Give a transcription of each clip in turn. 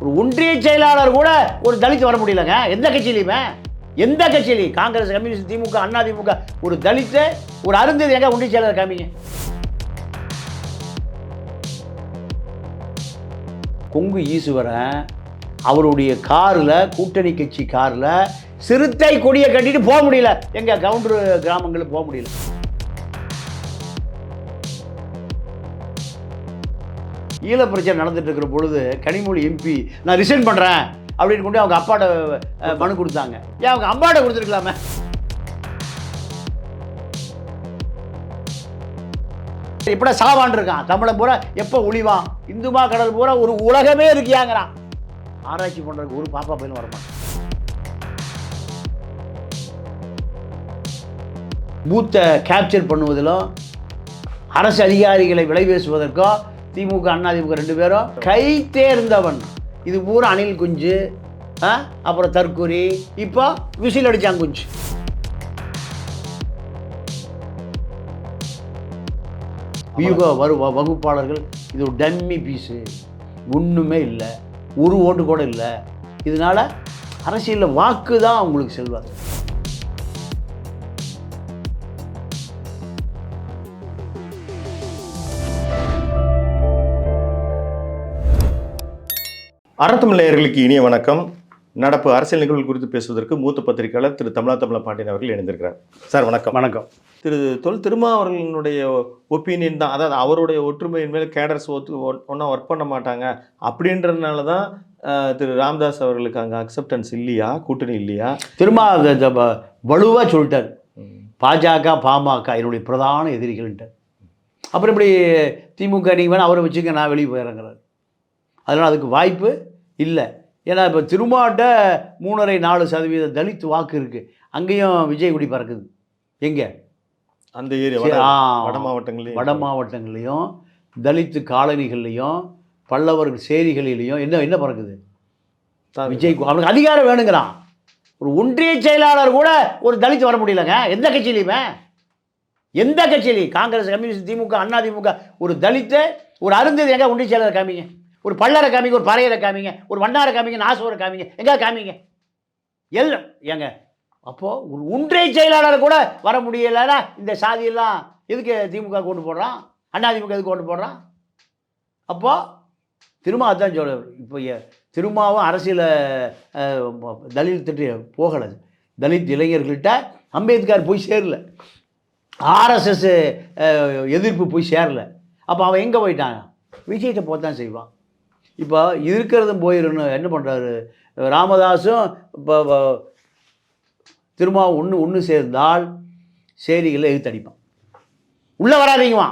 ஒரு ஒன்றிய செயலாளர் கூட ஒரு தலித் வர முடியலங்க. எந்த கட்சியிலையுமே எந்த கட்சியிலையும் காங்கிரஸ் கம்யூனிஸ்ட் திமுக அண்ணா திமுக. ஒரு தலித்து ஒரு அருந்தது எங்க ஒன்றிய செயலாளர் காமிங்க. கொங்கு ஈஸ்வரன் அவருடைய காரில் கூட்டணி கட்சி காரில் சிறுத்தை கொடியை கட்டிட்டு போக முடியல. எங்கள் கவுண்டர் கிராமங்களுக்கு போக முடியல. ஈழ பிரச்சனை நடந்துட்டு இருக்கிற பொழுது கனிமொழி எம்பி நான் ரிசைன் பண்ணுறேன் அப்படின்னு கொண்டு அவங்க அப்பாட்ட மனு கொடுத்தாங்க. ஏன் அவங்க அம்மாட்ட கொடுத்துருக்கலாமே? எப்படா சாவான் இருக்கான். தமிழன் பூரா எப்போ ஒளிவான்? இந்துமா கடல் பூரா ஒரு உலகமே இருக்கியாங்கிறான். ஆராய்ச்சி பண்ணுறதுக்கு ஒரு பாப்பா பையன் வரமாட்டான். பூத்தை கேப்சர் பண்ணுவதிலும் அரசு அதிகாரிகளை விலை பேசுவதற்கோ திமுக அண்ணா திமுக ரெண்டு பேரும் கை தேர்ந்தவன். இது பூரா அணில் குஞ்சு அப்புறம் தற்கொலை இப்போ விசில் அடிச்சாங்க குஞ்சு. வியூக வரு வ- வகுப்பாளர்கள் இது ஒரு டம்மி பீஸு. ஒன்றுமே இல்லை. ஒரு ஓட்டு கூட இல்லை. இதனால அரசியலில் வாக்கு தான் அவங்களுக்கு செல்வாங்க அறத்தமிழர்களுக்கு இனிய வணக்கம். நடப்பு அரசியல் நிகழ்வுகள் குறித்து பேசுவதற்கு மூத்த பத்திரிகையாளர் திரு தமிழா தமிழ பாண்டியன் அவர்கள் இணைந்திருக்கிறார். சார் வணக்கம். வணக்கம். திரு தொல் திருமா அவர்களுடைய ஒப்பீனியன் தான் அதாவது அவருடைய ஒற்றுமையின் மேல் கேடர்ஸ் ஒத்து ஒன்றா ஒர்க் பண்ண மாட்டாங்க. அப்படின்றதுனால தான் திரு ராம்தாஸ் அவர்களுக்கு அங்கே அக்செப்டன்ஸ் இல்லையா? கூட்டணி இல்லையா? திரும்ப வலுவாக சொல்லிட்டார். பாஜக பாமக என்னுடைய பிரதான எதிரிகள்ன்ட்டு அப்புறம் இப்படி திமுக நீங்கள் வேணால் அவரை வச்சுக்க நான் வெளியே போயிறேங்கிறார். அதனால் அதுக்கு வாய்ப்பு இல்லை. ஏன்னா இப்போ திருமாட்ட மூணரை நாலு சதவீத தலித் வாக்கு இருக்குது அங்கேயும் விஜய் குடி பறக்குது. எங்கே? அந்த ஏரியா வட மாவட்டங்களையும் வட மாவட்டங்கள்லையும். தலித்து காலனிகள்லையும் பல்லவர்கள் சேரிகளிலையும் என்ன என்ன பறக்குது? விஜய் அவனுக்கு அதிகாரம் வேணுங்கிறான். ஒரு ஒன்றிய செயலாளர் கூட ஒரு தலித் வர முடியலங்க. எந்த கட்சியிலையுமே? எந்த கட்சியிலையும்? காங்கிரஸ் கம்யூனிஸ்ட் திமுக அண்ணா திமுக. ஒரு தலித்து ஒரு அருந்ததி எங்க ஒன்றிய செயலாளர் காமிங்க. ஒரு பல்லரை காமிங்க ஒரு பறையரை காமிங்க ஒரு வண்ணாரை காமிங்க நாசுவரை காமிங்க எங்கே காமிங்க? எல்லாம் ஏங்க அப்போது ஒரு ஒன்றே செயலாளர் கூட வர முடியலைன்னா இந்த சாதியெல்லாம் எதுக்கு திமுக கொண்டு போடுறான்? அண்ணா திமுக எதுக்கு கொண்டு போடுறான்? அப்போது திரும்ப அதான் சொல்ல இப்போ திருமாவும் திரும்பவும் தலித் திட்டு போகலை. தலித் இளைஞர்கள்ட்ட அம்பேத்கர் போய் சேரல. ஆர்எஸ்எஸ் எதிர்ப்பு போய் சேரல. அப்போ அவன் எங்கே போயிட்டான்? விஜயத்தை போத்தான் செய்வான். இப்போ இருக்கிறதும் போயிருன்னு என்ன பண்ணுறாரு ராமதாஸும் இப்போ திரும்ப ஒன்று ஒன்று சேர்ந்தால் சேரிகளை எழுத்தடிப்பான் உள்ளே வராதீங்கம்மா.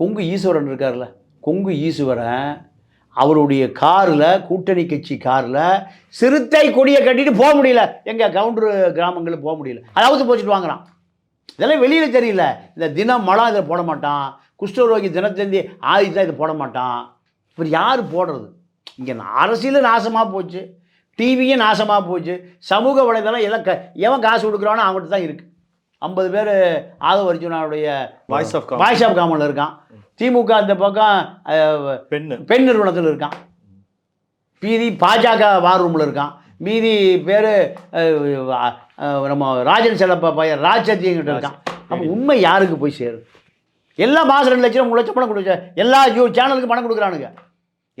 கொங்கு ஈஸ்வரன் இருக்கார்ல கொங்கு ஈஸ்வரன் அவருடைய காரில் கூட்டணி கட்சி காரில் சிறுத்தை கொடியை கட்டிட்டு போக முடியல. எங்கள் கவுண்டர் கிராமங்களுக்கு போக முடியல. அதாவது போச்சுட்டு வாங்குறான். இதெல்லாம் வெளியில் தெரியல. இந்த தினம் மழை இதில் போட மாட்டான். குஷ்டரோகி தினத்தந்தி ஆதித்தான் இதை போட மாட்டான். இப்போ யார் போடுறது? இங்கே அரசியலும் நாசமாக போச்சு. டிவியும் நாசமாக போச்சு. சமூக வலைதளம் எல்லாம் க எவன் காசு கொடுக்குறானோ அவங்ககிட்ட தான் இருக்குது ஐம்பது பேர் ஆதவ அர்ஜுனாவுடைய வாய்ஸ் ஆஃப் வாய்ஸ் ஆஃப் காமனில் இருக்கான். திமுக அந்த பக்கம் பெண்ணு. பெண் நிறுவனத்தில் இருக்கான். மீதி பாஜக வார் ரூமில் இருக்கான். மீதி பேர் நம்ம ராஜன் செல்லப்பா பையன் ராஜ் இருக்கான். அப்போ உண்மை யாருக்கு போய் சேருது எல்லா மாதம் ரெண்டு லட்சம் மூணு லட்சம் பணம் கொடுக்க எல்லா ஜூ சேனலுக்கு பணம் கொடுக்குறானுங்க.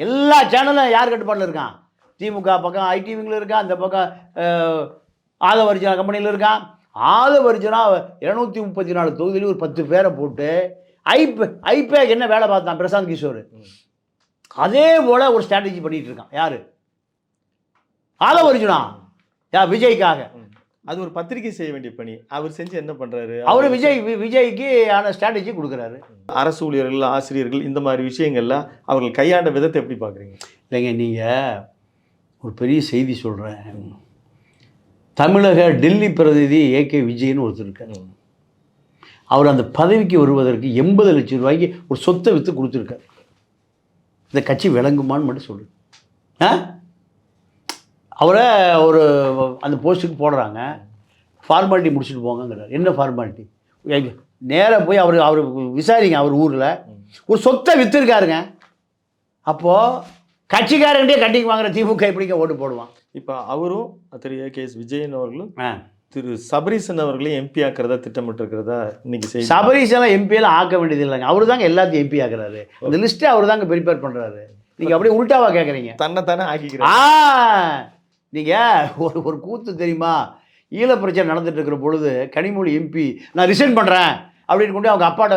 எல்லா சேனலும் யார் கட்டுப்பாட்டில் இருக்கான் திமுக பக்கம் ஐடிவிங்கில் இருக்கான் அந்த பக்கம் ஆதவரிஜனா கம்பெனியில் இருக்கான் ஆதவரிஜனா இருநூத்தி முப்பத்தி நாலு தொகுதியில் ஒரு பத்து பேரை போட்டு ஐபே ஐபேக் என்ன வேலை பார்த்தான்? பிரசாந்த் கிஷோர். அதே போல் ஒரு ஸ்ட்ராட்டஜி பண்ணிகிட்டு இருக்கான். யார்? ஆதவரிஜனா. யா விஜய்க்காக. அது ஒரு பத்திரிகை செய்ய வேண்டிய பணி. அவர் செஞ்சு என்ன பண்றாரு? அவரு விஜய் விஜய்க்கு ஆன ஸ்ட்ராட்டஜி கொடுக்குறாரு. அரசு ஊழியர்கள் ஆசிரியர்கள் இந்த மாதிரி விஷயங்கள்ல அவர்கள் கையாண்ட விதத்தை எப்படி பார்க்குறீங்க? இல்லைங்க நீங்கள் ஒரு பெரிய செய்தி சொல்கிறேன் தமிழக டெல்லி பிரதிநிதி ஏகே விஜய்னு ஒருத்தர் இருக்கார். அவர் அந்த பதவிக்கு வருவதற்கு எண்பது லட்சம் ரூபாய்க்கு ஒரு சொத்தை விற்று கொடுத்துருக்காரு. இந்த கட்சி விளங்குமான்னு மட்டும் சொல்லு. ஆ? அவரை ஒரு அந்த போஸ்ட்டுக்கு போடுறாங்க. ஃபார்மாலிட்டி முடிச்சுட்டு போங்கங்கிறார். என்ன ஃபார்மாலிட்டி நேராக போய் அவர் அவர் விசாரிங்க அவர் ஊரில். ஒரு சொத்தை விற்றுருக்காருங்க அப்போது கட்சிக்காரன்ட்டே கட்டிக்கு வாங்குற திமுக எப்படிங்க ஓட்டு போடுவான்? இப்போ அவரும் Thiru. A. K. S. Vijayan அவர்களும். திரு. சபரீசன் அவர்களையும் எம்பி ஆக்கிறதா திட்டமிட்டு இருக்கிறதா இன்னைக்கு சபரீஸ் எல்லாம் எம்பியெல்லாம் ஆக்க வேண்டியது இல்லைங்க. அவரு தாங்க எல்லாத்தையும் எம்பி ஆக்குறாரு. அந்த லிஸ்ட்டை அவர் தாங்க ப்ரிப்பேர் பண்ணுறாரு நீங்கள் அப்படியே உல்டாவா கேட்குறீங்க தன்னை தானே ஆக்கிக்கிறார். ஆ. நீங்கள் ஒரு ஒரு கூத்து தெரியுமா? ஈழ பிரச்சனை நடந்துட்டு இருக்கிற பொழுது கனிமொழி எம்பி நான் ரிசைன் பண்ணுறேன் அப்படின்னு கொண்டு அவங்க அப்பாட்ட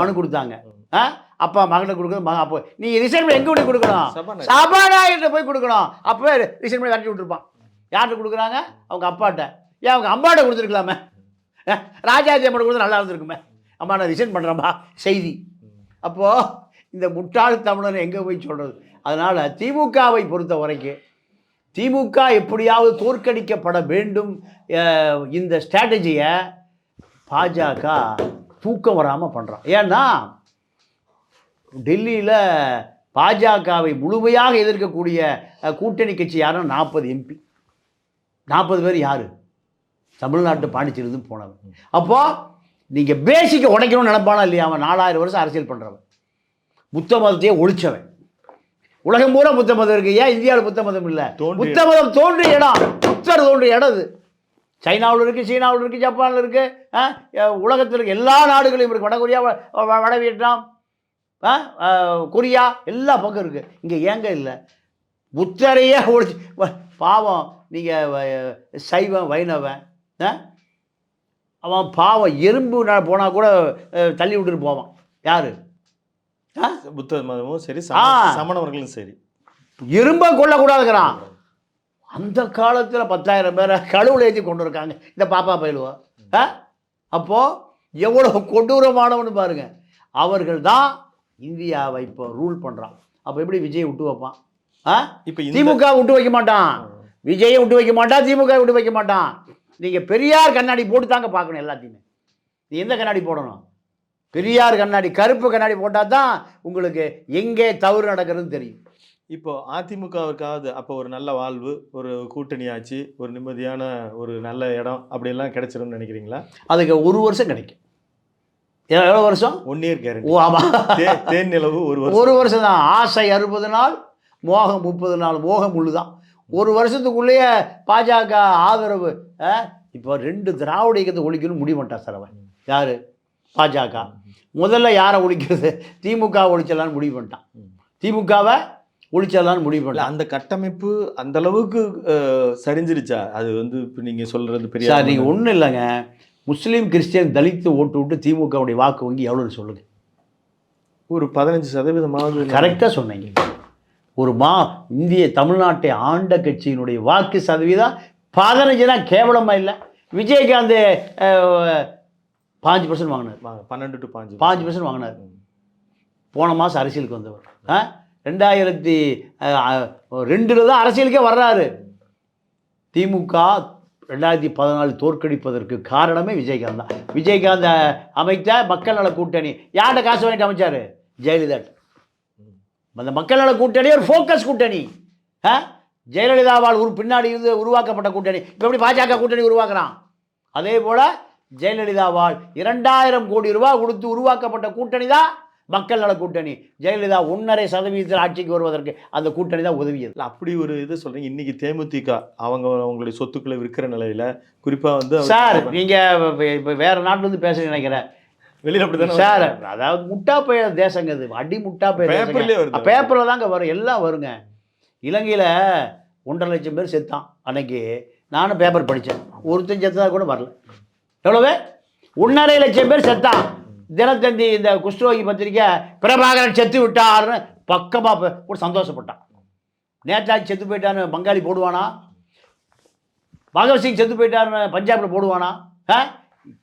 மனு கொடுத்தாங்க. ஆ? அப்பா மகனை கொடுக்குறது மகன் அப்போ நீங்கள் ரிசைன் பண்ணி எங்கே போய் கொடுக்கணும்? சபாநாயகர். சபாநாயகர்கிட்ட போய் கொடுக்கணும். அப்போ ரிசைன் பண்ணி கட்டி விட்டுருப்பான். யார்கிட்ட கொடுக்குறாங்க? அவங்க அப்பாட்ட. ஏன் அவங்க அம்மாட்ட கொடுத்துருக்கலாமே? ராஜாஜி அம்மாட்ட கொடுத்து நல்லா இருந்திருக்குமே? அம்மா நான் ரிசைன் பண்ணுறேன்பா செய்தி. அப்போது இந்த முட்டாள் தமிழன் எங்கே போய் சொல்கிறது அதனால் திமுகவை பொறுத்த வரைக்கும் திமுக எப்படியாவது தோற்கடிக்கப்பட வேண்டும் இந்த ஸ்ட்ராட்டஜியை பாஜக தூக்கம் வராமல் பண்ணுறான் ஏன்னா டெல்லியில் பாஜகவை முழுமையாக எதிர்க்கக்கூடிய கூட்டணி கட்சி யாரும் நாற்பது எம்பி. நாற்பது பேர் யார்? தமிழ்நாட்டு பாண்டிச்சேரியிலிருந்து போனவன். அப்போது நீங்கள் பேசிக்கை உடைக்கணும்னு நினைப்பானா இல்லையா அவன்? நாலாயிரம் வருஷம் அரசியல் பண்ணுறவன் புத்த மதத்தையே ஒழிச்சவன். உலகம் பூரா புத்த மதம் இருக்கு. ஏன் இந்தியாவில் புத்த மதம் இல்லை? புத்த மதம் தோன்றிய இடம். புத்தர் தோன்றிய இடம் இது சைனாவில் இருக்குது சீனாவில் இருக்குது ஜப்பானில் இருக்குது உலகத்தில் இருக்க. எல்லா நாடுகளையும் இருக்குது வடகொரியா வட வியட்நாம் கொரியா எல்லா பக்கம் இருக்குது இங்கே ஏங்க இல்லை? புத்தரையே ஒழிச்சு பாவம் நீங்கள் சைவம் வைணவன்? அவன் பாவம் எறும்பு போனால் கூட தள்ளி விட்டுட்டு போவான். யார்? புத்த மதமும் சரி சமணவர்களும் சரி. எறும்பை கொல்லக்கூடாதுங்கிறான். அந்த காலத்தில் பத்தாயிரம் பேரை கழுவுல ஏற்றி கொண்டு இருக்காங்க. இந்த பாப்பா பயிலுவா. அப்போது எவ்வளோ கொடூரமானவன்னு பாருங்க. அவர்கள் தான் இந்தியாவை இப்போ ரூல் பண்ணுறான் அப்போ எப்படி விஜய் விட்டு வைப்பான்? ஆ? இப்போ திமுக விட்டு வைக்க மாட்டான். விஜயை விட்டு வைக்க மாட்டான் திமுக விட்டு வைக்க மாட்டான். நீங்கள் பெரியார் கண்ணாடி போட்டு தாங்க பார்க்கணும் எல்லாத்தையுமே. நீ எந்த கண்ணாடி போடணும்? பெரியார் கண்ணாடி கருப்பு கண்ணாடி போட்டால் தான் உங்களுக்கு எங்கே தவறு நடக்கிறதுன்னு தெரியும். இப்போ அதிமுகவிற்காவது அப்போ ஒரு நல்ல வாழ்வு ஒரு கூட்டணி ஆட்சி ஒரு நிம்மதியான ஒரு நல்ல இடம் அப்படியெல்லாம் கிடைச்சிரும்னு நினைக்கிறீங்களா? அதுக்கு ஒரு வருஷம் கிடைக்கும். எவ்வளோ வருஷம்? ஒன் இயர் கேரண்டி ஓ ஆமாம் தேன் நிலவு ஒரு வருஷம். ஒரு வருஷம் தான். ஆசை அறுபது நாள் மோகம் முப்பது நாள் மோகம் முழுதான் ஒரு வருஷத்துக்குள்ளேயே பாஜக ஆதரவு இப்போ ரெண்டு திராவிட இயக்கத்தை ஒழிக்கணும்னு முடிவு பண்ணிட்டான் சார் அவன் யார்? பாஜக. முதல்ல யாரை ஒழிக்கிறது? திமுக ஒழிச்சலான்னு முடிவு பண்ணிட்டான். திமுகவை ஒழிச்சலான்னு முடிவு பண்ணிட்டான். அந்த கட்டமைப்பு அந்த அளவுக்கு சரிஞ்சிருச்சா? அது வந்து இப்போ நீங்க சொல்றது பெரிய சார் நீங்கள் ஒன்றும் இல்லைங்க. முஸ்லீம் கிறிஸ்டியன் தலித்து ஓட்டு விட்டு திமுகவுடைய வாக்கு வங்கி எவ்வளோன்னு சொல்லுங்கள் ஒரு பதினஞ்சு சதவீதமாவது கரெக்டாக சொன்னீங்க. ஒரு மா இந்திய தமிழ்நாட்டை ஆண்ட கட்சியினுடைய வாக்கு சதவீதம் பதினஞ்சுனா கேவலமாக இல்லை. விஜயகாந்த் பாஞ்சு பர்சன்ட் வாங்கினார். வாங்க, பன்னெண்டு டு பாஞ்சு பாஞ்சு பர்சன்ட். வாங்கினார். போன மாதம் அரசியலுக்கு வந்தவர். ஆ? ரெண்டாயிரத்தி ரெண்டில் தான் அரசியலுக்கே வர்றாரு. திமுக ரெண்டாயிரத்தி பதினாலு தோற்கடிப்பதற்கு காரணமே விஜயகாந்த் தான். விஜயகாந்த் அமைத்த மக்கள் நல கூட்டணி. யார்கிட்ட காசு வாங்கிட்டு அமைச்சாரு? ஜெயலலிதா அந்த மக்கள் நல கூட்டணி ஒரு ஃபோக்கஸ் கூட்டணி. ஆ? ஜெயலலிதாவால் ஒரு பின்னாடி இருந்து உருவாக்கப்பட்ட கூட்டணி. இப்போ எப்படி பாஜக கூட்டணி உருவாக்குறான்? அதே போல் ஜெயலலிதாவால் இரண்டாயிரம் கோடி ரூபாய் கொடுத்து உருவாக்கப்பட்ட கூட்டணி தான் மக்கள் நல கூட்டணி. ஜெயலலிதா ஒன்றரை சதவீதத்தில் ஆட்சிக்கு வருவதற்கு அந்த கூட்டணி தான் உதவியது. இல்ல, அப்படி ஒரு இது சொல்றீங்க. இன்னைக்கு தேமுதிக அவங்க அவங்களுடைய சொத்துக்களை விற்கிற நிலையில குறிப்பா வந்து சார் நீங்கள் இப்போ வேறு நாட்டிலேருந்து பேச நினைக்கிறேன் வெளியில அப்படித்தானே சார் அதாவது முட்டா பைய தேசங்க இது. அடி முட்டா பைய பேப்பர்லயே வருது. பேப்பரில் தாங்க வரும். எல்லாம் வருங்க. இலங்கையில் ஒன்றரை லட்சம் பேர் செத்தான். அன்னைக்கு நானும் பேப்பர் படித்தேன் ஒருத்தன் செத்ததா கூட வரல. எவ்வளவு? ஒன்றரை லட்சம் பேர் செத்தான் தினத்தந்தி இந்த குஷ்டரோகி பத்திரிக்கை பிரபாகரன் செத்து விட்டார்னு பக்கமாக ஒரு சந்தோஷப்பட்டான். நேதாஜி செத்து போயிட்டான்னு பங்காளி போடுவானா? பகவத்சிங் செத்து போயிட்டாருன்னு பஞ்சாபில் போடுவானா?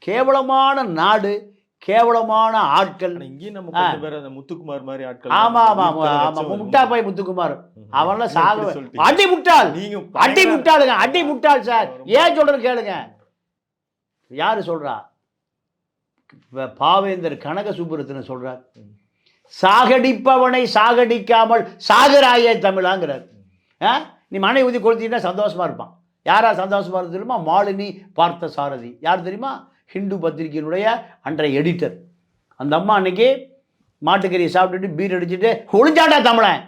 கேவலமான நாடு கேவலமான ஆட்கள். இங்கேயும் நம்ம கொஞ்சம் பேர் அந்த முத்துக்குமார் மாதிரி ஆட்கள் ஆமா ஆமா ஆமா இத்தனை ஆமா. லட்சம் முட்டா பை முத்துக்குமார். அவன்லாம் சாக. அடி முட்டாள். நீங்க அடி முட்டாளுங்க அடி முட்டாள் சார். ஏன் சொல்றது கேளுங்க. யார் சொல்கிறா பாவேந்தர் கனக சுப்புரத்தின சொல்கிறார் சாகடிப்பவனை சாகடிக்காமல் சாகராயே தமிழாங்கிறார். ஆ? நீ மனை ஊதி கொளுத்தினா சந்தோஷமாக இருப்பான். யாரா சந்தோஷமாக இருந்து தெரியுமா? மாலினி பார்த்த சாரதி யார் தெரியுமா? ஹிந்து பத்திரிகையினுடைய அன்றைய எடிட்டர் அந்த அம்மா அன்னைக்கு மாட்டுக்கறியை சாப்பிட்டுட்டு பீர் அடிச்சுட்டு ஒளிஞ்சாட்டா தமிழன்.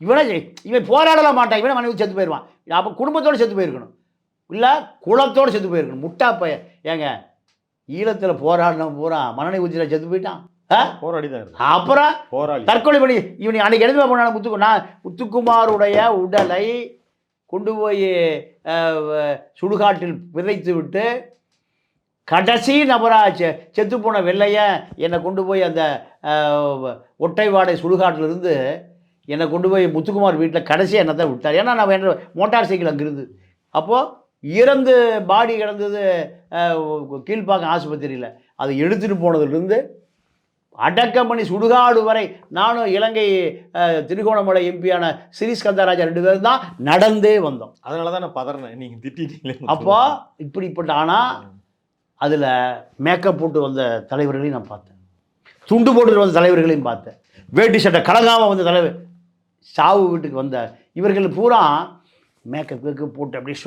இவனை இவன் போராடலாம் மாட்டான். இவனை மனைவி செத்து போயிடுவான். அப்போ குடும்பத்தோடு செத்து போயிருக்கணும். இல்லை குலத்தோடு செத்து போயிருக்கணும். முட்டா பைய ஏங்க ஈழத்தில் போராடினவன் பூரா மனநி உச்சியில் செத்து போயிட்டான்? போராடி தான் அப்புறம் போராளி. தற்கொலை பண்ணி இவனை அன்னைக்கு எழுதுவா போனான முத்துக்கு நான் முத்துக்குமாருடைய உடலை கொண்டு போய் சுடுகாட்டில் விதைத்து விட்டு கடைசி நபராக செ செத்து போன வெள்ளையன் என்னை கொண்டு போய் அந்த ஒட்டைவாடை சுடுகாட்டில் இருந்து என்னை கொண்டு போய் முத்துக்குமார் வீட்டில் கடைசியாக என்னை தான் விட்டார். ஏன்னா நான் வேண்ட மோட்டார் சைக்கிள் அங்கே இருந்து அப்போது இறந்து பாடி கிடந்தது கீழ்ப்பாக்கம் ஆஸ்பத்திரியில். அதை எடுத்துகிட்டு போனதுலேருந்து அடக்கம் பண்ணி சுடுகாடு வரை நானும் இலங்கை திருகோணமலை எம்பியான ஸ்ரீஸ்கந்தராஜா ரெண்டு பேரும் தான் நடந்தே வந்தோம். அதனால தான் நான் பதறினேன் நீங்க திட்டிட்டீங்களே அப்போ இப்படிப்பட்ட ஆனால் அதில் மேக்கப் போட்டு வந்த தலைவர்களையும் நான் பார்த்தேன். துண்டு போட்டு வந்த தலைவர்களையும் பார்த்தேன். வேட்டி சட்டை கலங்காமல் வந்த தலைவர் சாவு வீட்டுக்கு வந்த இவர்கள் பூரா மேக்கப் போட்டு அப்படியே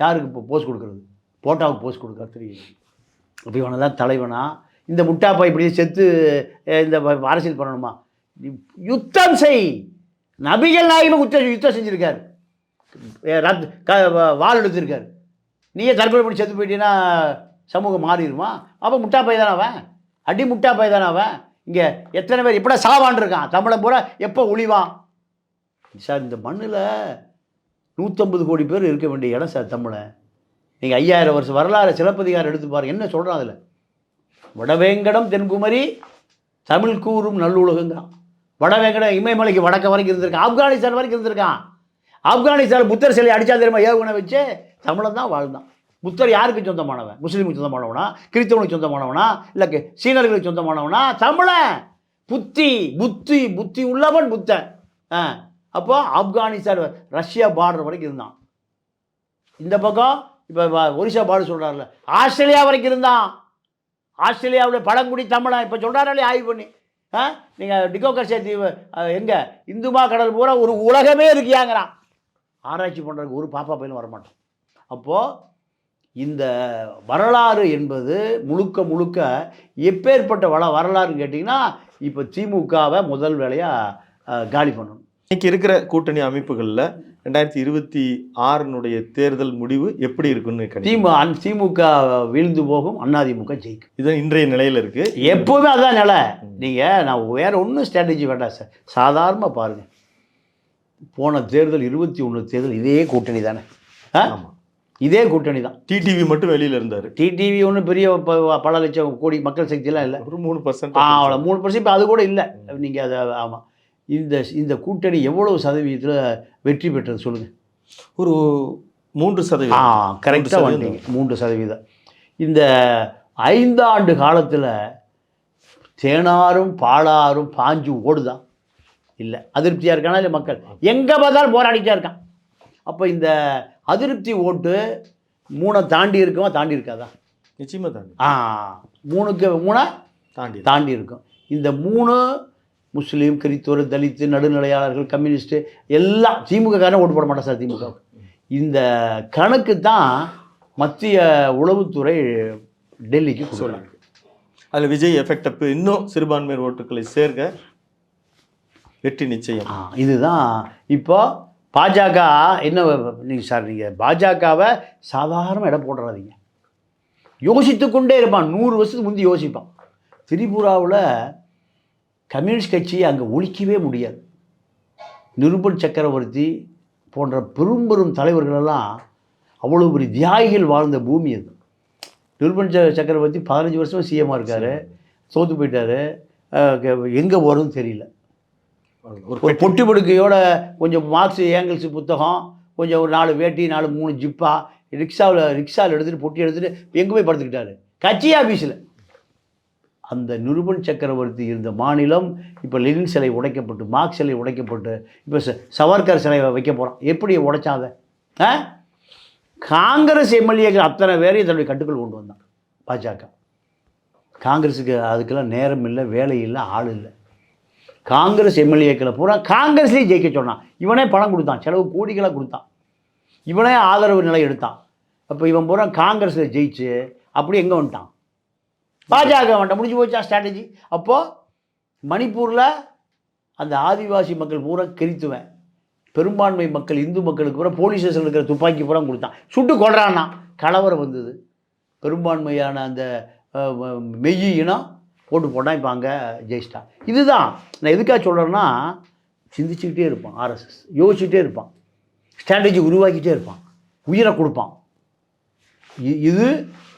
யாருக்கு இப்போ போஸ் கொடுக்குறது? போட்டாவுக்கு போஸ் கொடுக்குறது தெரியும் அப்போ இவனெல்லாம் தலைவனா? இந்த முட்டாப்பா இப்படியே செத்து இந்த அரசியல் பண்ணணுமா? யுத்தம் செய்! நபிகள் நாயகமும் யுத்தம் யுத்தம் செஞ்சுருக்கார். அஹ், ரத் க வால் வாள் நீயே தற்கொலை பண்ணி செத்து போயிட்டீங்கன்னா சமூகம் மாறிடுமா? அப்போ முட்டா பை தானே அவன்? அடி முட்டா பை தானே அவன்? இங்கே எத்தனை பேர் எப்படா சாவான் இருக்கான். தமிழை பூரா எப்போ ஒளிவான்? சார் இந்த மண்ணில் நூற்றம்பது கோடி பேர் இருக்க வேண்டிய இடம் சார் தமிழன் நீங்கள் ஐயாயிரம் வருஷம் வரலாறு சிலப்பதிகாரம் எடுத்து பாருங்க. என்ன சொல்கிறான் அதில்? வடவேங்கடம் தென்குமரி தமிழ் கூறும் நல்லுலகங்கிறான் வடவேங்கடம் இமயமலைக்கு வடக்க வரைக்கும் இருந்திருக்கான். ஆப்கானிஸ்தான் வரைக்கும் இருந்திருக்கான். ஆப்கானிஸ்தான் புத்தர் சிலை அடித்தா தெரியுமா? ஏவுகணை வச்சு தமிழன் தான் வாழ்ந்தான். புத்தர் யாருக்கு சொந்தமானவன்? முஸ்லீமுக்கு சொந்தமானவனா? கிறிஸ்தவனுக்கு சொந்தமானவனா? இல்லை சீனர்களுக்கு சொந்தமானவனா? தமிழன்! புத்தி புத்தி புத்தி உள்ளவன் புத்தன். ஆ அப்போ ஆப்கானிஸ்தான் ரஷ்யா பார்டர் வரைக்கும் இருந்தான். இந்த பக்கம் இப்போ ஒரிசா பார்டர் சொல்கிறார்ல ஆஸ்திரேலியா வரைக்கும் இருந்தான். ஆஸ்திரேலியாவுடைய பழங்குடி தமிழன் இப்போ சொல்கிறாரே ஆய்வு பண்ணி. ஆ? நீங்கள் டிகோகர்சியா தீவு எங்கே? இந்துமா கடல் பூரா ஒரு உலகமே இருக்கியாங்கிறான். ஆராய்ச்சி பண்ணுறதுக்கு ஒரு பாப்பா பையனும் வரமாட்டோம் அப்போது இந்த வரலாறு என்பது முழுக்க முழுக்க எப்பேற்பட்ட வள வரலாறுன்னு கேட்டிங்கன்னா இப்போ திமுகவை முதல் வேலையாக காலி பண்ணணும். இன்னைக்கு இருக்கிற கூட்டணி அமைப்புகள்ல ரெண்டாயிரத்தி இருபத்தி ஆறினுடைய தேர்தல் முடிவு எப்படி இருக்குன்னு? திமு திமுக வீழ்ந்து போகும் அதிமுக ஜெயிக்கும். இது இன்றைய நிலையில இருக்கு. எப்போவுமே அதான் நிலை. நீங்கள் நான் வேற ஒன்றும் ஸ்ட்ராட்டஜி வேண்டாம் சார் சாதாரணமாக பாருங்கள் போன தேர்தல் இருபத்தி ஒன்று தேர்தல் இதே கூட்டணி தானே. ஆ? ஆமா. இதே கூட்டணி தான். டிடிவி மட்டும் வெளியில இருந்தாரு. டிடிவி ஒன்றும் பெரிய பல லட்சம் கோடி மக்கள் சக்தியெல்லாம் இல்லை. ஒரு மூணு பர்சன்ட் ஆ அவ்வளோ மூணு பர்சன்ட் இப்போ அது கூட இல்லை. நீங்கள் அதை ஆமாம் இந்த இந்த கூட்டணி எவ்வளவு சதவீதத்தில் வெற்றி பெற்றது சொல்லுங்கள் ஒரு மூன்று ஆ சதவீதம் கரெக்டாக மூன்று வந்தீங்க. மூன்று சதவீதம். இந்த ஐந்தாண்டு காலத்தில் தேனாரும் பாலாரும் பாஞ்சு ஓடுதான் இல்லை. அதிருப்தியாக இருக்கானா இல்லை மக்கள்? எங்கே பார்த்தாலும் போராடிட்டே இருக்கான். அப்போ இந்த அதிருப்தி ஓட்டு மூணை தாண்டி இருக்குமா தாண்டி இருக்காதா? நிச்சயமா தாண்டி ஆ மூணுக்கு மூணை தாண்டி தாண்டி இருக்கும். இந்த மூணு முஸ்லீம் கிறித்தவர் தலித்து நடுநிலையாளர்கள் கம்யூனிஸ்ட்டு எல்லாம் திமுக காரன் ஓட்டு போட மாட்டான் சார் திமுக. இந்த கணக்கு தான் மத்திய உளவுத்துறை டெல்லிக்கு சொல்லுவாங்க அதுல விஜய் எஃபெக்ட் அப்ப இன்னும் சிறுபான்மையர் ஓட்டுகளை சேர்க்க வெற்றி நிச்சயம். இதுதான். இப்போ பாஜக என்ன நீங்கள் சார் நீங்கள் பாஜகவை சாதாரண இடம் போடுறாதீங்க யோசித்து கொண்டே இருப்பான். நூறு வருஷத்துக்கு முந்தி யோசிப்பான். திரிபுராவில் கம்யூனிஸ்ட் கட்சியை அங்கே ஒழிக்கவே முடியாது. நிருபன் சக்கரவர்த்தி போன்ற பெரும் பெரும் தலைவர்களெல்லாம் அவ்வளோ பெரிய தியாகிகள் வாழ்ந்த பூமி அது. நிருபன் சக்கரவர்த்தி பதினஞ்சு வருஷமா சிஎம்மாக இருக்கார். தோற்று போயிட்டாரு. எங்கே வரும்னு தெரியல. ஒரு ஒரு பொட்டி படுக்கையோட கொஞ்சம் மார்க்ஸ் ஏங்கிள்ஸ் புத்தகம் கொஞ்சம் ஒரு நாலு வேட்டி நாலு மூணு ஜிப்பா ரிக்ஷாவில் ரிக்ஷாவில் எடுத்துகிட்டு பொட்டி எடுத்துகிட்டு எங்கே போய் படுத்துக்கிட்டாரு? கட்சி ஆஃபீஸில் அந்த நிருபன் சக்கரவர்த்தி இருந்த மாநிலம் இப்போ லெனின் சிலை உடைக்கப்பட்டு மார்க்ஸ் சிலை உடைக்கப்பட்டு இப்போ ச- சவர்கர் சிலை வைக்க போகிறான் எப்படி உடைச்சாத ஆ? காங்கிரஸ் எம்எல்ஏக்கள் அத்தனை பேரையும் தன்னுடைய கட்டுக்குள் கொண்டு வந்தான் பாஜக. காங்கிரஸுக்கு அதுக்கெல்லாம் நேரம் இல்லை வேலை இல்லை ஆள் இல்லை. காங்கிரஸ் எம்எல்ஏக்களை பூரா காங்கிரஸ்லேயும் ஜெயிக்க சொன்னான். இவனே பணம் கொடுத்தான் செலவு கோடிகளாக கொடுத்தான். இவனே ஆதரவு நிலை எடுத்தான். அப்போ இவன் பூரா காங்கிரஸில் ஜெயிச்சு அப்படி எங்கே வந்துட்டான்? பாஜக வேண்டாம் முடிஞ்சு போச்சா ஸ்ட்ராட்டஜி அப்போது மணிப்பூரில் அந்த ஆதிவாசி மக்கள் பூரா கிரித்துவேன். பெரும்பான்மை மக்கள் இந்து மக்களுக்கு பூரா போலீஸ் ஸ்டேஷன் இருக்கிற துப்பாக்கி பூரா கொடுத்தான். சுட்டு கொள்றான்னா கலவரம் வந்தது. பெரும்பான்மையான அந்த மெய் இனம் போட்டு போட்டான் இப்போ அங்கே ஜெயிச்சிட்டான் இதுதான். நான் எதுக்காக சொல்கிறேன்னா சிந்திச்சுக்கிட்டே இருப்பான் ஆர்எஸ்எஸ் யோசிச்சுட்டே இருப்பான். ஸ்ட்ராட்டஜி உருவாக்கிட்டே இருப்பான். உயிரை கொடுப்பான். இது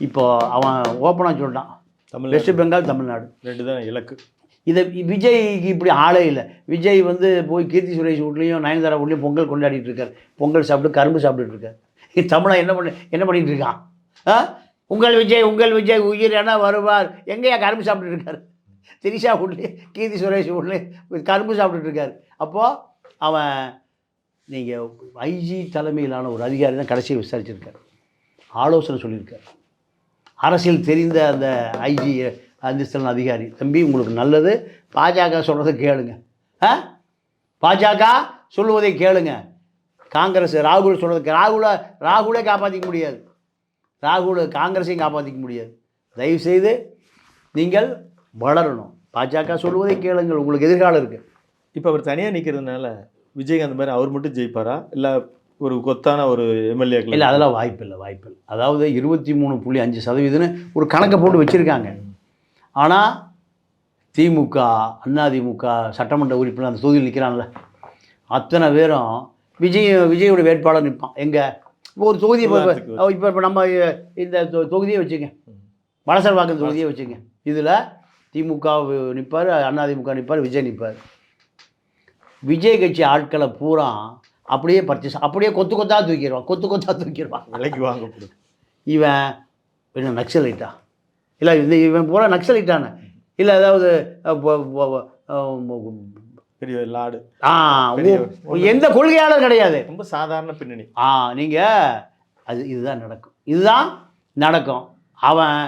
இப்போ அவன் ஓப்பனாக சொல்லிட்டான் தமிழ் வெஸ்ட் பெங்கால் தமிழ்நாடு. ரெண்டு தான் இலக்கு. இதை விஜய்க்கு இப்படி ஆளே இல்லை. விஜய் வந்து போய் கீர்த்தி சுரேஷ் வீட்லேயும் நயன்தாரா வீட்லேயும் பொங்கல் கொண்டாடிட்டு இருக்கார். பொங்கல் சாப்பிட்டு கரும்பு சாப்பிட்டுட்டு இருக்கார். தமிழா என்ன பண்ண என்ன பண்ணிட்டு இருக்கான்? ஆ? உங்கள் விஜய் உங்கள் விஜய் உயிர் என வருவார். எங்கேயா கரும்பு சாப்பிட்டுட்டு இருக்காரு? திரிஷா வீட்லேயும் கீர்த்தி சுரேஷ் வீட்லேயும் கரும்பு சாப்பிட்டுட்டு இருக்காரு. அப்போது அவன் நீங்கள் ஐஜி தலைமையிலான ஒரு அதிகாரி தான் கடைசியை விசாரிச்சிருக்காரு. ஆலோசனை சொல்லியிருக்காரு. அரசியல் தெரிந்த அந்த ஐஜி அந்தஸ்தல் அதிகாரி. தம்பி உங்களுக்கு நல்லது. பாஜக சொல்கிறத கேளுங்க. ஆ? பாஜக சொல்லுவதை கேளுங்க. காங்கிரஸ் ராகுல் சொல்கிறதுக்கு ராகுலை ராகுலே காப்பாற்றிக்க முடியாது. ராகுல் காங்கிரஸையும் காப்பாற்றிக்க முடியாது. தயவுசெய்து நீங்கள் வளரணும். பாஜக சொல்லுவதை கேளுங்கள். உங்களுக்கு எதிர்காலம் இருக்குது இப்போ அவர் தனியாக நிற்கிறதுனால விஜயகாந்த் மாதிரி அவர் மட்டும் ஜெயிப்பாரா? இல்லை ஒரு கொத்தான ஒரு எம்எல்ஏக்கள் இல்லை அதெல்லாம் வாய்ப்பு இல்லை வாய்ப்பு இல்லை அதாவது இருபத்தி மூணு புள்ளி அஞ்சு சதவீதம்னு ஒரு கணக்கை போட்டு வச்சுருக்காங்க. ஆனால் திமுக அதிமுக சட்டமன்ற உறுப்பினர் அந்த தொகுதியில் நிற்கிறான்ல அத்தனை பேரும் விஜய் விஜயோட வேட்பாளர் நிற்பான் எங்கே? இப்போ ஒரு தொகுதி இப்போ இப்போ இப்போ நம்ம இந்த தொகுதியை வச்சுங்க. வளசர்வாக்கம் தொகுதியை வச்சுங்க. இதில் திமுக நிற்பார் அதிமுக நிற்பார் விஜய் நிற்பார் விஜய் கட்சி ஆட்களை பூரா அப்படியே பர்ச்சேஸ் அப்படியே கொத்து கொத்தா தூக்கிடுவான் கொத்து கொத்தா தூக்கிடுவான். விலைக்கு வாங்கப்படும். இவன் என்ன நக்சலைட்டா? இல்லை இந்த இவன் பூரா நக்சலைட்டானே. இல்லை ஏதாவது பெரிய லாடு. ஆ எந்த கொள்கையாளர் கிடையாது. ரொம்ப சாதாரண பின்னணி. ஆ நீங்கள் அது இதுதான் நடக்கும். இதுதான் நடக்கும். அவன்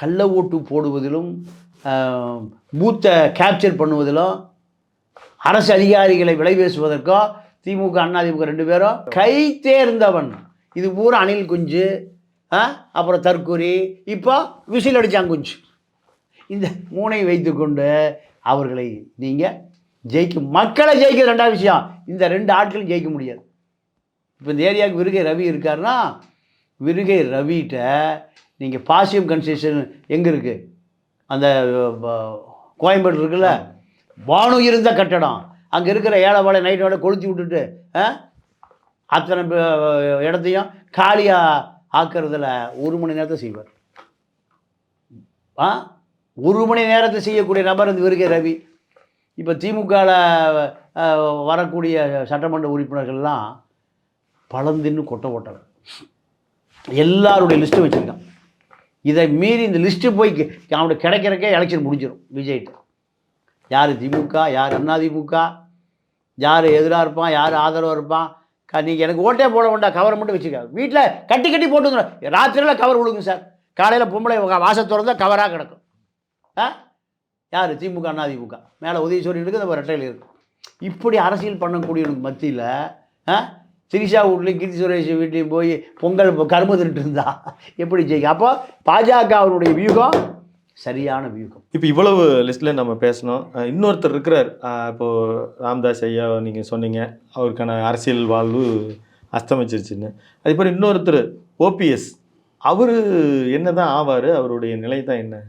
கள்ள ஓட்டு போடுவதிலும் பூத்தை கேப்சர் பண்ணுவதிலும் அரசு அதிகாரிகளை விலை பேசுவதற்கோ திமுக அதிமுக ரெண்டு பேரும் கை தேர்ந்தவன். இது பூரா அணில் குஞ்சு அப்புறம் தற்கொலை இப்போ விசில் அடிச்சான் குஞ்சு. இந்த மூனை வைத்துக்கொண்டு அவர்களை நீங்கள் ஜெயிக்க மக்களை ஜெயிக்க ரெண்டாவது விஷயம். இந்த ரெண்டு ஆட்களும் ஜெயிக்க முடியாது. இப்போ இந்த ஏரியாவுக்கு விருகை ரவி இருக்காருன்னா விருகை ரவிகிட்ட நீங்கள் பாசியம் கன்ஸ்ட்ரக்ஷன் எங்கே இருக்குது அந்த கோயம்பேடு இருக்குல்ல? வானு இருந்த கட்டடம். அங்கே இருக்கிற ஏழைவாழை நைட் வேலை கொளுத்தி விட்டுட்டு ஆ, அத்தனை இடத்தையும் காலியாக ஆக்கிறதுல ஒரு மணி நேரத்தை செய்வார். ஆ? ஒரு மணி நேரத்தை செய்யக்கூடிய நபர் இந்த விருகை ரவி. இப்போ திமுகவில் வரக்கூடிய சட்டமன்ற உறுப்பினர்கள்லாம் பழந்தின்னு கொட்டை ஓட்டவர் எல்லாருடைய லிஸ்ட்டும் வச்சுருக்கான். இதை மீறி இந்த லிஸ்ட்டு போய் அவனுக்கு கிடைக்கிறக்கே எலெக்ஷன் முடிஞ்சிடும் விஜய்கிட்ட. யார் திமுக யார் அதிமுக யார் எதிராக இருப்பான் யார் ஆதரவாக இருப்பான்? க நீங்கள் எனக்கு ஓட்டே போட வேண்டாம் கவரை மட்டும் வச்சுக்க வீட்டில் கட்டி கட்டி போட்டு ராத்திரியில் கவர் விழுங்க சார். காலையில் பொம்பளை வாசல் திறந்தால் கவராக கிடக்கும். ஆ? யார்? திமுக அதிமுக மேலே உதயசூரியன் இருக்குது நம்ம ரெட்டையில் இருக்கும் இப்படி அரசியல் பண்ணக்கூடியவனுக்கு மத்தியில் ஆ? சிரிஷா வீட்லையும் கீர்த்தி சுரேஷ் வீட்லேயும் போய் பொங்கல் கரும்பு திருட்டு இருந்தா எப்படி ஜெயிக்க அப்போ பாஜகவினுடைய வியூகம் சரியான வியூகம். இப்போ இவ்வளவு லிஸ்ட்டில் நம்ம பேசணும். இன்னொருத்தர் இருக்கிறார். அஹ் இப்போ ராம்தாஸ் ஐயா நீங்கள் சொன்னீங்க. அவருக்கான அரசியல் வாழ்வு அஸ்தமிச்சிருச்சுன்னு. அதே மாதிரி இன்னொருத்தர் ஓபிஎஸ். அவர் என்ன தான் ஆவார்? அவருடைய நிலை தான் என்ன?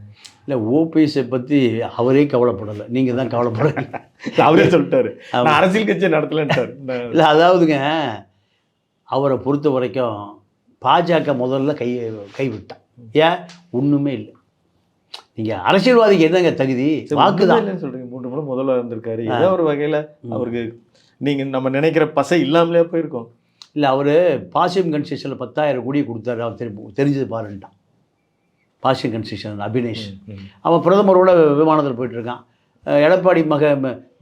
இல்லை ஓபிஎஸை பற்றி அவரே கவலைப்படலை. நீங்கள் தான் கவலைப்படுறீங்க அவரே சொல்லிட்டாரு. அரசியல் கட்சியை நடத்தலன்ட்டார். இல்லை அதாவதுங்க அவரை பொறுத்த வரைக்கும் பாஜக முதல்ல கை கைவிட்டான். ஏன்? ஒன்றுமே இல்லை. நீங்கள் அரசியல்வாதிக்கு என்னங்க தகுதி? வாக்கு தான் சொல்றீங்க? மூன்று முறை முதல்ல இருந்திருக்காரு ஏதோ ஒரு வகையில அவருக்கு நீங்க நம்ம நினைக்கிற பசை இல்லாமலே போயிருக்கோம். இல்லை அவர் பாசியம் கன்ஸ்ட்ரக்ஷனில் பத்தாயிரம் கோடி கொடுத்தாரு. அவர் தெரி தெரிஞ்சது பாருன்ட்டான். பாசியம் கன்ஸ்ட்ரக்ஷன் அபினேஷ். அவன் பிரதமரோட விமானத்தில் போயிட்டுருக்கான். எடப்பாடி மக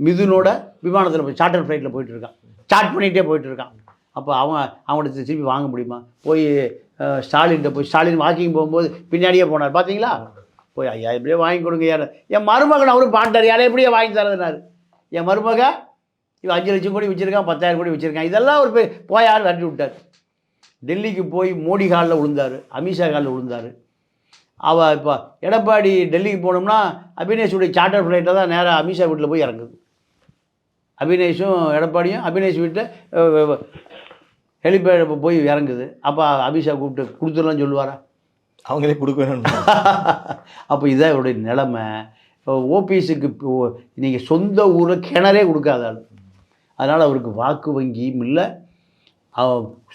மிதுனோட விமானத்தில் போய் சார்ட்டர் ஃப்ளைட்டில் போயிட்டுருக்கான். சார்ட் பண்ணிகிட்டே போயிட்டுருக்கான். அப்போ அவன் அவன்கிட்ட திருப்பி வாங்க முடியுமா? போய் ஸ்டாலின்கிட்ட போய் ஸ்டாலின் வாக்கிங் போகும்போது பின்னாடியே போனார். பார்த்தீங்களா போய் ஐயா எப்படியே வாங்கி கொடுங்க யார் என் மருமகன் அவரும் பாண்டார் யாரை எப்படியே வாங்கி தரதுனாரு. என் மருமக இவன் அஞ்சு லட்சம் கோடி வச்சுருக்கான் பத்தாயிரம் கோடி வச்சுருக்கான். இதெல்லாம் ஒரு போய் போயார் தட்டி விட்டார். டெல்லிக்கு போய் மோடி காலில் விழுந்தார் அமித்ஷா காலில் விழுந்தார். அவள் இப்போ எடப்பாடி டெல்லிக்கு போனோம்னா அபினேஷுடைய சார்ட்டர் ஃப்ளைட்டில் தான் நேராக அமித்ஷா வீட்டில் போய் இறங்குது. அபினேஷும் எடப்பாடியும் அபினேஷ் வீட்டில் ஹெலிபேட் போய் இறங்குது. அப்போ அபிஷா கூப்பிட்டு கொடுத்துடலாம் சொல்லுவாரா? அவங்களே கொடுக்க வேணும் அப்போ இதான் இவருடைய நிலைமை. இப்போ ஓபிஎஸ்க்கு நீங்கள் சொந்த ஊரில் கிணறே கொடுக்காத ஆள். அதனால் அவருக்கு வாக்கு வங்கியும் இல்லை.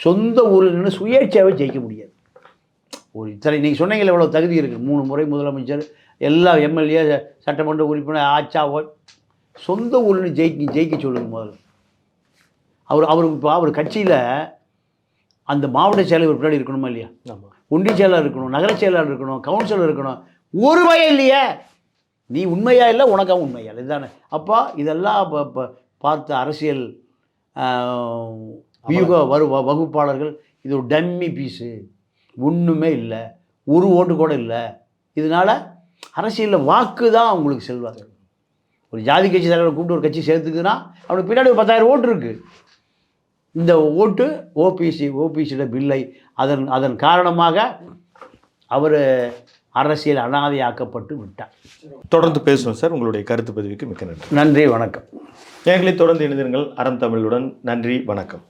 சொந்த ஊரில் நின்று சுயேட்சையாகவே ஜெயிக்க முடியாது. ஒரு இத்தனை நீங்கள் சொன்னீங்களே இவ்வளோ தகுதி இருக்குது மூணு முறை முதலமைச்சர் எல்லா எம்எல்ஏ சட்டமன்ற உறுப்பினர் ஆச்சா ஓ சொந்த ஊரில் ஜெயிக்க ஜெயிக்க சொல்லுங்க முதல்ல. அவர் அவருக்கு இப்போ அவர் கட்சியில் அந்த மாவட்ட செயலர் பின்னாடி இருக்கணுமா இல்லையா? ஆமாம் ஒன்றிய செயலாளர் இருக்கணும் நகர செயலாளர் இருக்கணும் கவுன்சிலர் இருக்கணும். ஒரு பயம் இல்லையே. நீ உண்மையா இல்லை உனக்கா உண்மையா இல்லை? இதுதானே அப்போ இதெல்லாம் இப்போ பார்த்த அரசியல் வியூக வரு வகுப்பாளர்கள் இது ஒரு டம்மி பீஸு ஒன்றுமே இல்லை. ஒரு ஓட்டு கூட இல்லை. இதனால் அரசியலில் வாக்கு தான் அவங்களுக்கு செல்வாங்க ஒரு ஜாதி கட்சி தலைவரை கூப்பிட்டு ஒரு கட்சி சேர்த்துக்குதுன்னா அவனுக்கு பின்னாடி ஒரு பத்தாயிரம் ஓட்டு இருக்குது இந்த ஓட்டு ஓபிசி ஓபிசியோட பில்லை அதன் அதன் காரணமாக அவர் அரசியல் அனாதையாக்கப்பட்டு விட்டார். தொடர்ந்து பேசுவோம் சார். உங்களுடைய கருத்து பதிவுக்கு மிக்க நன்றி. நன்றி வணக்கம். எங்களை தொடர்ந்து இணைந்திருங்கள். அறம் தமிழுடன் நன்றி வணக்கம்.